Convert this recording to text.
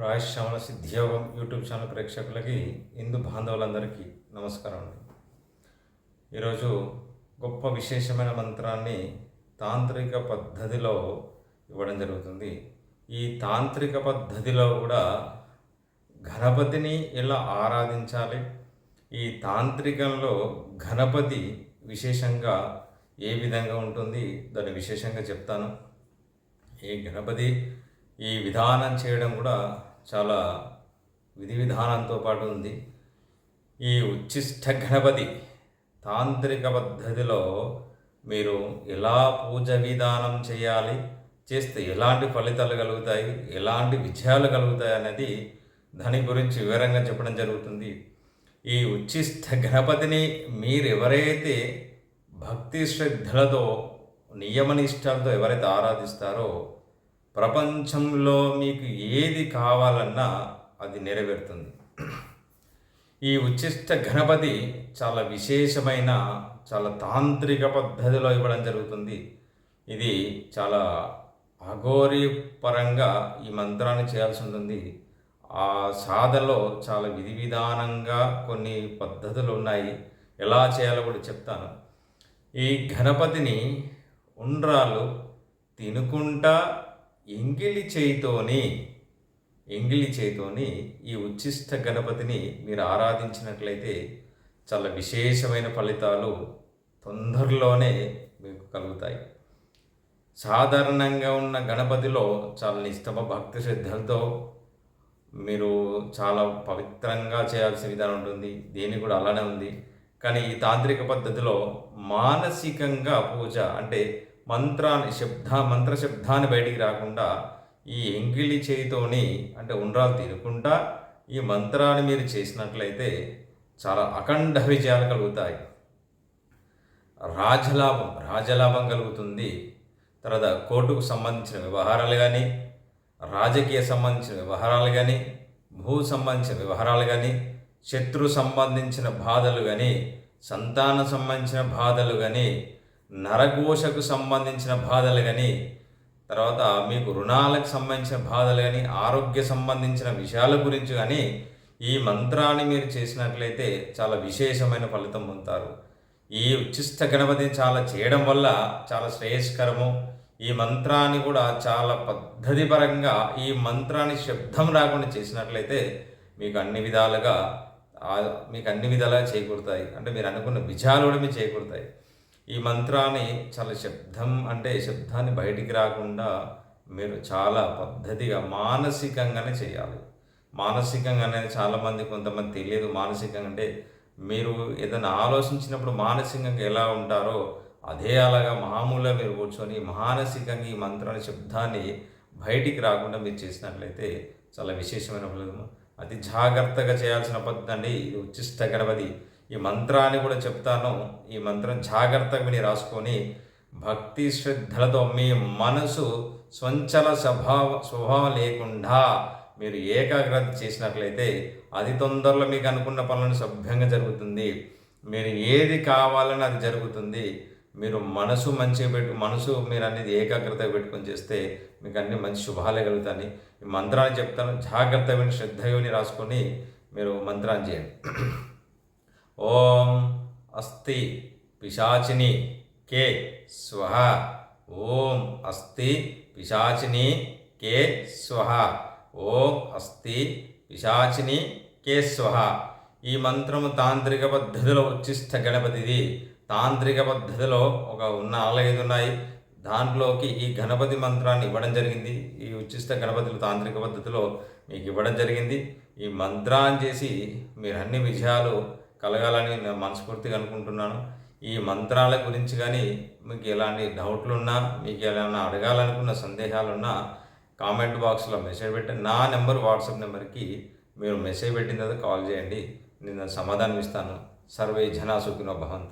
Rajashyamala సిద్ధియోగం YouTube channel ప్రేక్షకులకి హిందూ బాంధవులందరికీ నమస్కారం అండి. ఈరోజు గొప్ప విశేషమైన మంత్రాన్ని తాంత్రిక పద్ధతిలో ఇవ్వడం జరుగుతుంది. ఈ తాంత్రిక పద్ధతిలో కూడా గణపతిని ఎలా ఆరాధించాలి? ఈ తాంత్రికంలో గణపతి విశేషంగా ఏ విధంగా ఉంటుంది? దాన్ని విశేషంగా చెప్తాను. ఈ గణపతి ఈ విధానం చేయడం కూడా చాలా విధి విధానంతో పాటు ఉంది. ఈ ఉచ్చిష్ట గణపతి తాంత్రిక పద్ధతిలో మీరు ఎలా పూజ విధానం చేయాలి చేస్తే ఎలాంటి ఫలితాలు కలుగుతాయి ఎలాంటి విజయాలు కలుగుతాయి అనేది దాని గురించి వివరంగా చెప్పడం జరుగుతుంది. ఈ ఉచ్చిష్ట గణపతిని మీరు ఎవరైతే భక్తి శ్రద్ధలతో నియమనిష్టాలతో ఎవరైతే ఆరాధిస్తారో ప్రపంచంలో మీకు ఏది కావాలన్నా అది నెరవేరుతుంది. ఈ ఉచ్చిష్ట గణపతి చాలా విశేషమైన చాలా తాంత్రిక పద్ధతిలో ఇవ్వడం జరుగుతుంది. ఇది చాలా అఘోరీ పరంగా ఈ మంత్రాన్ని చేయాల్సి ఉంటుంది. ఆ సాధలో చాలా విధి విధానంగా కొన్ని పద్ధతులు ఉన్నాయి. ఎలా చేయాలో కూడా చెప్తాను. ఈ గణపతిని ఉండ్రాలు తినుకుంటా ఎంగిలి చేయితోని ఎంగిలి చేయితోని ఈ ఉచ్చిష్ట గణపతిని మీరు ఆరాధించినట్లయితే చాలా విశేషమైన ఫలితాలు తొందరలోనే మీకు కలుగుతాయి. సాధారణంగా ఉన్న గణపతిలో చాలా నిష్టమ భక్తి శ్రద్ధలతో మీరు చాలా పవిత్రంగా చేయాల్సిన విధానం ఉంటుంది. దేని కూడా అలానే ఉంది. కానీ ఈ తాంత్రిక పద్ధతిలో మానసికంగా పూజ అంటే మంత్రాన్ని శబ్ద మంత్ర శబ్దాన్ని బయటికి రాకుండా ఈ ఎంగిలి చేయితోని అంటే ఉండ్రాలు తినుకుంటా ఈ మంత్రాన్ని మీరు చేసినట్లయితే చాలా అఖండ విజయాలు కలుగుతాయి. రాజలాభం రాజలాభం కలుగుతుంది. తర్వాత కోర్టుకు సంబంధించిన వ్యవహారాలు కానీ రాజకీయ సంబంధించిన వ్యవహారాలు కానీ భూ సంబంధించిన వ్యవహారాలు కానీ శత్రు సంబంధించిన బాధలు కానీ సంతాన సంబంధించిన బాధలు కానీ నరఘోషకు సంబంధించిన బాధలు కానీ తర్వాత మీకు రుణాలకు సంబంధించిన బాధలు కానీ ఆరోగ్య సంబంధించిన విషయాల గురించి కానీ ఈ మంత్రాన్ని మీరు చేసినట్లయితే చాలా విశేషమైన ఫలితం పొందుతారు. ఈ ఉచ్చిష్ట గణపతిని చాలా చేయడం వల్ల చాలా శ్రేయస్కరము. ఈ మంత్రాన్ని కూడా చాలా పద్ధతిపరంగా ఈ మంత్రాన్ని శబ్దం రాకుండా చేసినట్లయితే మీకు అన్ని విధాలుగా మీకు అన్ని విధాలుగా చేకూరుతాయి. అంటే మీరు అనుకున్న విజయాలు కూడా మీరు చేకూరుతాయి. ఈ మంత్రాన్ని చాలా శబ్దం అంటే శబ్దాన్ని బయటికి రాకుండా మీరు చాలా పద్ధతిగా మానసికంగానే చేయాలి. మానసికంగా అనేది చాలామంది కొంతమంది తెలియదు మానసికంగా అంటే మీరు ఏదైనా ఆలోచించినప్పుడు మానసికంగా ఎలా ఉంటారో అదే అలాగా మామూలుగా మీరు కూర్చొని మానసికంగా ఈ మంత్రాన్ని శబ్దాన్ని బయటికి రాకుండా మీరు చేసినట్లయితే చాలా విశేషమైన ఫలితం అతి జాగ్రత్తగా చేయాల్సిన పద్ధతి అండి. ఇది ఉచ్చిష్ట గణపతి. ఈ మంత్రాన్ని కూడా చెప్తాను. ఈ మంత్రం జాగ్రత్తగా విని రాసుకొని భక్తి శ్రద్ధలతో మీ మనసు స్వంచల స్వభావ స్వభావం లేకుండా మీరు ఏకాగ్రత చేసినట్లయితే అది తొందరలో మీకు అనుకున్న పనులను సభ్యంగా జరుగుతుంది. మీరు ఏది కావాలని అది జరుగుతుంది. మీరు మనసు మంచిగా పెట్టు మనసు మీరు అనేది ఏకాగ్రత పెట్టుకొని చేస్తే మీకు అన్ని మంచి శుభాలే కలుగుతాయి. ఈ మంత్రాన్ని చెప్తాను. జాగ్రత్త విని శ్రద్ధ విని రాసుకొని మీరు మంత్రాన్ని చేయండి. ఓం అస్తి పిశాచిని కే స్వహ. ఓం అస్తి పిశాచిని కే స్వహ. ఓం అస్తి పిశాచిని కే స్వహ. ఈ మంత్రము తాంత్రిక పద్ధతిలో ఉచ్చిష్ట గణపతిది. తాంత్రిక పద్ధతిలో ఒక ఉన్న నాలుగైదు ఉన్నాయి. దాంట్లోకి ఈ గణపతి మంత్రాన్ని ఇవ్వడం జరిగింది. ఈ ఉచ్చిష్ట గణపతులు తాంత్రిక పద్ధతిలో మీకు ఇవ్వడం జరిగింది. ఈ మంత్రాన్ని చేసి మీరు అన్ని విజయాలు కలగాలని నేను మనస్ఫూర్తిగా అనుకుంటున్నాను. ఈ మంత్రాల గురించి కానీ మీకు ఎలాంటి డౌట్లు ఉన్నా మీకు ఏమైనా అడగాలనుకున్న సందేహాలున్నా కామెంట్ బాక్స్లో మెసేజ్ పెట్టండి నా నెంబర్ వాట్సాప్ నెంబర్కి మీరు మెసేజ్ పెట్టిన తర్వాత కాల్ చేయండి. నేను సమాధానం ఇస్తాను. సర్వే జనా సుఖినో భవంతు.